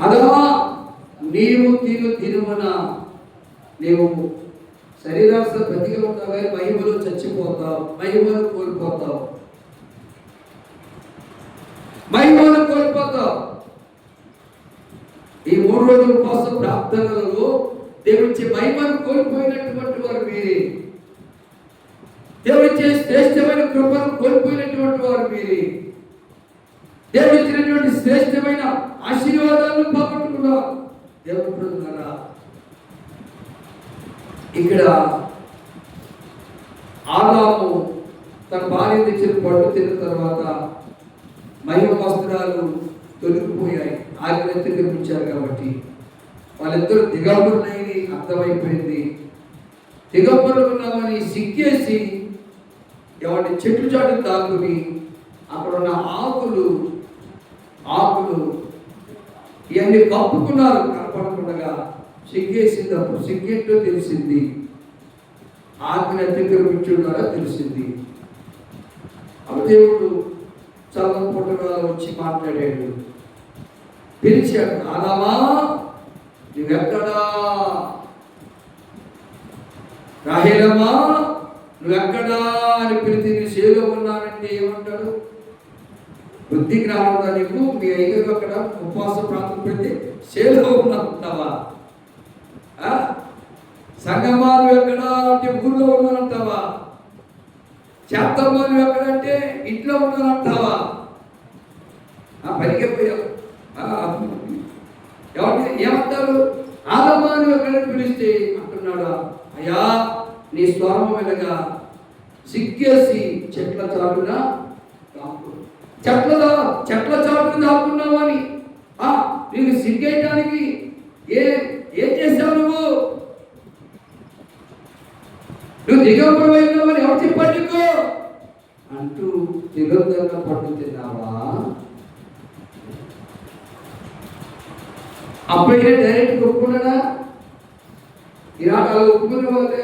అదమా నీవు తిను తినుమన. నీవు శరీరాస్త బతికి ఉంటావే మహిమలు చచ్చిపోతావు మహిమలు కోల్పోతావు. మహిమలు కోల్పోతావు. ఈ మూడు రోజుల కోసం ప్రార్థనలలో దేవుడిచ్చే మహిమను కోల్పోయినటువంటి వారు మీరే. దేవుడిచ్చే శ్రేష్టమైన కృపను కోల్పోయినటువంటి వారు మీరే. దేవుడు ఇచ్చినటువంటి శ్రేష్టమైన ఆశీర్వాదాలను పోగొట్టుకున్నారు దేవుడు ఇక్కడ ఆదాము తన భార్య తెచ్చిన పట్టు తిన్న తర్వాత మహిమ వస్త్రాలు తొలగిపోయాయి. ఆజ్ఞ తిరిగించారు కాబట్టి వాళ్ళిద్దరూ దిగంబరులైన అర్థమైపోయింది. దిగంబరులు ఉన్నామని సిగ్గేసి ఎవరి చెట్టు చాటు తాకుని అక్కడ ఉన్న ఆకులు ఆకులు ఇవన్నీ కప్పుకున్నారు. కనపడకుండా సిగ్గేసిందప్పుడు సిగ్గేంటో తెలిసింది. ఆజ్ఞ అతిక్రమించున్నారో తెలిసింది. అప్పుడు దేవుడు చల్లం పుట్టగా వచ్చి మాట్లాడాడు. పిలిచాడు ఆదామా నువ్వెక్కడా? రాహేలమ్మా నువ్వెక్కడా? అని పిలిచి నీ సేలో ఉన్నానంటే ఏమంటాడు? వృద్ధికి రావడం నీకు మీ అయ్యగారు అక్కడ ఉపవాస ప్రాంతం పెడితే సేలో ఉన్నావా సంగమా నువ్వు అంటే ఊళ్ళో ఉన్నానంటావా చేద్దామా ఎక్కడంటే ఇంట్లో ఉన్నానంటావా ఆ పనికి పోయావు ఎవరి? ఏమంటారు? ఆదమాను ఎక్కడ పిలిస్తే అంటున్నాడు? అయ్యా నీ స్వరం వెనక సిగ్గేసి చెట్ల చాటున చెట్ల చెట్ల చాటున దాక్కున్నావు అని. ఆ, నీకు సిగ్గేయటానికి ఏ ఏం చేశావు నువ్వు? నువ్వు దిగంబరమైనావని ఎవరు చెప్పాడు నీకు? అంటూ దిగంబరంగా పట్టు తిన్నావా? అప్పటికే డైరెక్ట్ ఒప్పుకున్నాడా ఈనాడు అలా ఒప్పుకునే వాళ్ళు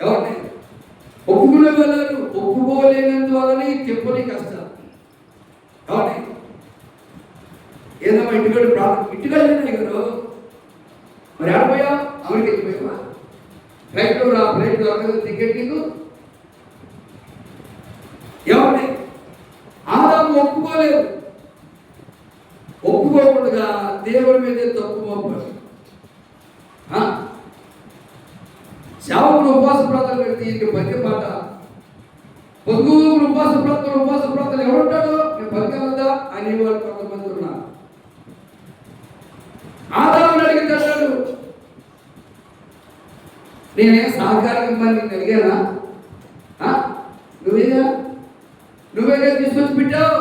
ఎవరిని ఒప్పుకునే వాళ్ళు లేరు. చెప్పని కష్టం ఎవరిని ఏదమ్మా ఇంటికాడు ప్రార్థన ఇంటికాడు గారు మరి ఆడిపోయా అమెరికా వెళ్ళిపోయావా ఫ్లైట్లో రా ఫ్లైట్ దొరకదు టికెట్ నీకు? ఏమండి ఆదాము ఒప్పుకోలేదు. ఒప్పుకోకుండా దేవుడి మీద తప్పు మోపాడు. ఆ? శావకుడు ఉపవాస ప్రాంతాలు పెడితే ఇంటి పద్య పాట పొద్దుగురు ఉపవాస ప్రాంతాలు ఉపవాస ప్రాంతాలు ఎవరు నేనే సహకారం ఇవ్వని నేను అడిగానా ఆ? నువ్వేగా? నువ్వేగా తీసుకొచ్చి పెట్టావు?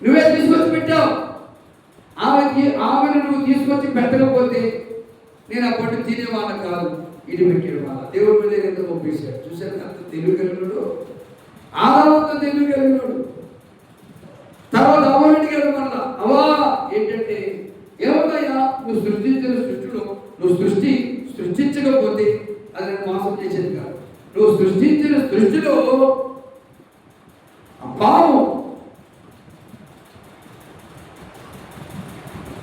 నువ్వే తీసుకొచ్చి పెట్టావు? ఆమెకి ఆమెను నువ్వు తీసుకొచ్చి పెట్టకపోతే నేను ఆ పట్టు తినేవాళ్ళ కాదు ఇది పెట్టాడు వాళ్ళ దేవుడి మీద ఎంత పంపించాడు చూశాను అంత తెలివి కలిగినాడు ఆదావంత తెలివి కలిగినాడు తర్వాత అవ్వ మళ్ళా అవా ఏంటంటే ఏమన్నాయా నువ్వు సృష్టించిన సృష్టిలో నువ్వు సృష్టి సృష్టించకపోతే అది నేను మోసం చేసేది కాదు నువ్వు సృష్టించిన సృష్టిలో ఆ పాము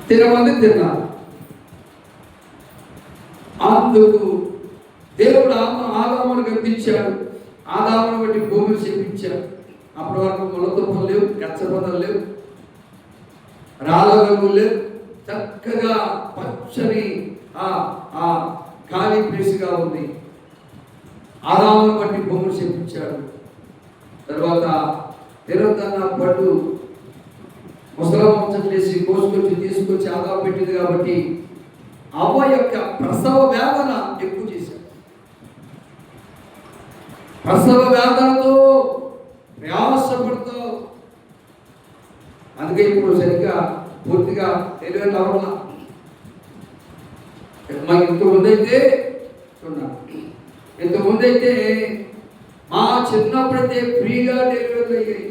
తినమంది తిన్నారు. అందుకు దేవుడు ఆత్మ ఆదామును కనిపించాడు ఆదామును బట్టి భూమిని చేపించాడు అప్పటి వరకు ములతుప్పలు లేవు గచ్చపదలు లేవు రాళ్ళగలు లేవు. చక్కగా పచ్చని ఆ ఆ ఖాళీ ప్లేస్గా ఉంది. ఆదామును బట్టి భూమిని చేపించాడు తర్వాత తిరుగుతున్న పట్టు ముసలవంశం చేసి కోసుకొచ్చి తీసుకొచ్చి ఆదా పెట్టింది కాబట్టి అవ్వ యొక్క ప్రసవ వేదన ఎక్కువ చేశాడు ప్రసవ వేదనతో ప్రయాసపడుతూ అందుకే ఇప్పుడు సరిగ్గా పూర్తిగా డెలివరీ అవ్వాల మాకు ఇంత ముందైతే చిన్నప్పుడైతే ఫ్రీగా డెలివరీ అయ్యాయి